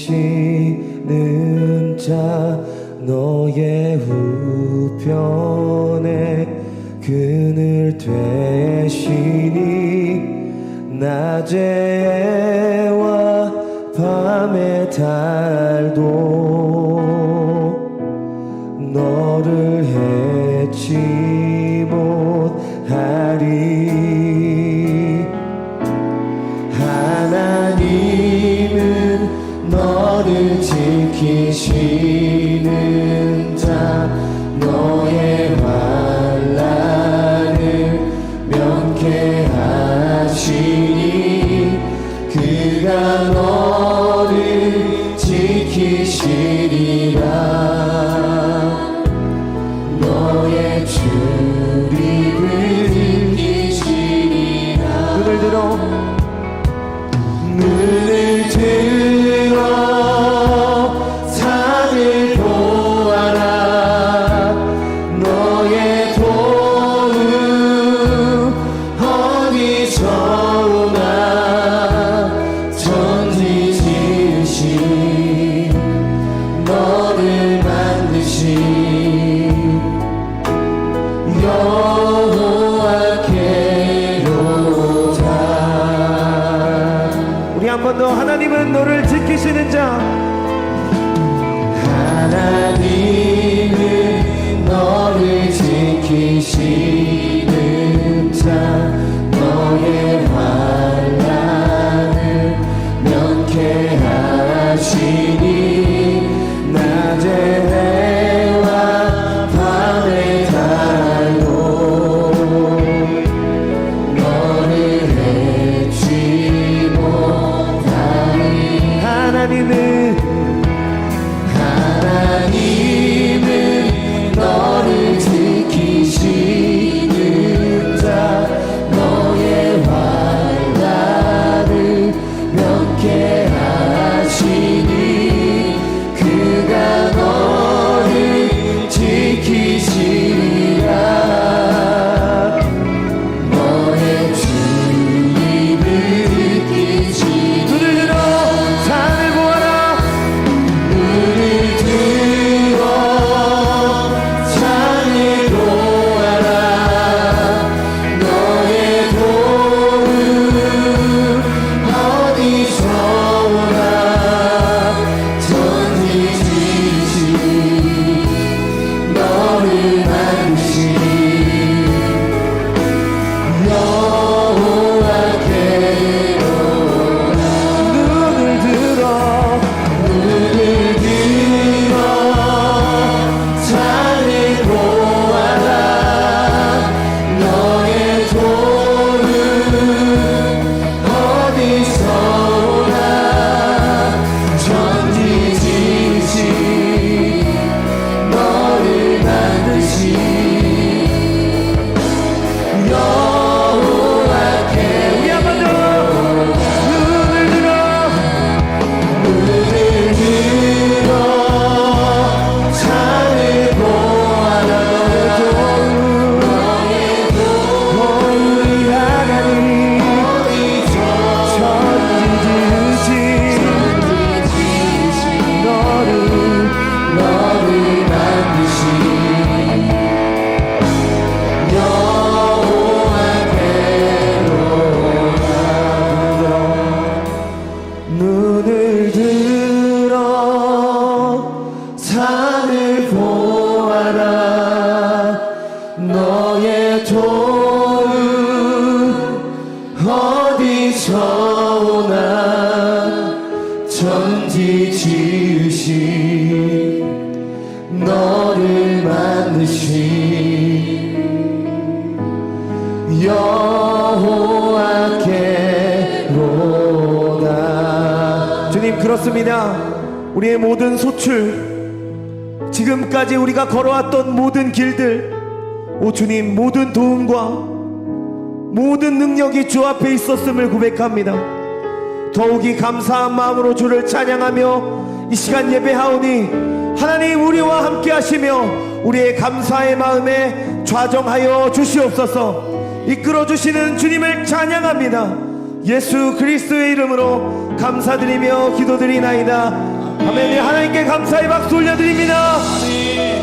지키시는 자 너의 우편에 그늘 되시니 낮의 해와 밤의 달도 더 하나님은 너를 지키시는 자. 하나님은 너를 지키시는 주님 그렇습니다. 우리의 모든 소출 지금까지 우리가 걸어왔던 모든 길들 오 주님 모든 도움과 모든 능력이 주 앞에 있었음을 고백합니다 더욱이 감사한 마음으로 주를 찬양하며 이 시간 예배하오니 하나님 우리와 함께 하시며 우리의 감사의 마음에 좌정하여 주시옵소서 이끌어 주시는 주님을 찬양합니다. 예수 그리스도의 이름으로 감사드리며 기도드리나이다. 아멘. 하나님께 감사의 박수 올려드립니다.